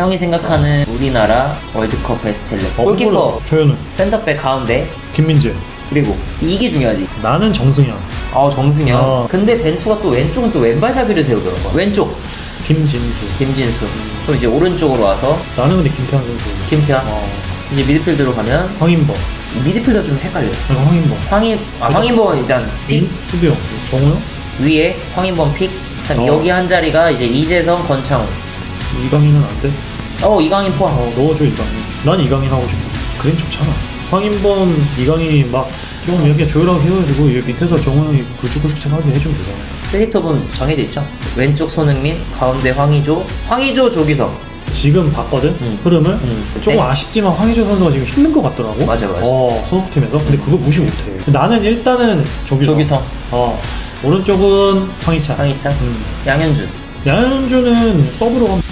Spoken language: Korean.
형이 생각하는 우리나라 월드컵 베스트 11 어, 골키퍼. 조현우, 센터백 가운데 김민재. 그리고 이게 중요하지 나는 정승현, 아 정승현 어. 근데 벤투가 또 왼쪽은 또 왼발잡이를 세우더라고 왼쪽 김진수. 김진수 또 이제 오른쪽으로 와서 나는 근데 김태환 선수. 김태환 어, 이제 미드필드로 가면 황인범. 미드필더 좀 헷갈려 내가 황인범. 황인 아 황인범은 일단 픽 민? 수비형. 정우영? 위에 황인범 픽 어. 여기 한 자리가 이제 이재성 권창훈 이강인은 안 돼? 어 이강인 포함 어, 넣어줘 이강인. 난 이강인 하고 싶어. 그림 좋잖아. 황인범, 이강인이 막좀 이렇게 조율하게 해가지고 이 밑에서 정우영이 굵직굵직하게 해주면 되잖아. 스리톱은 정해져 있죠 왼쪽 손흥민 가운데 황의조 황의조 조기성 지금 봤거든 음. 흐름을 음. 조금 네. 아쉽지만 황희조 선수가 지금 힘든 것 같더라고. 맞아, 맞아. 어 소속팀에서 근데 그거 무시 못해. 나는 일단은 조기성. 조기성 어 오른쪽은 황희찬. 황희찬 음. 양현준 양현주는 서브로 가면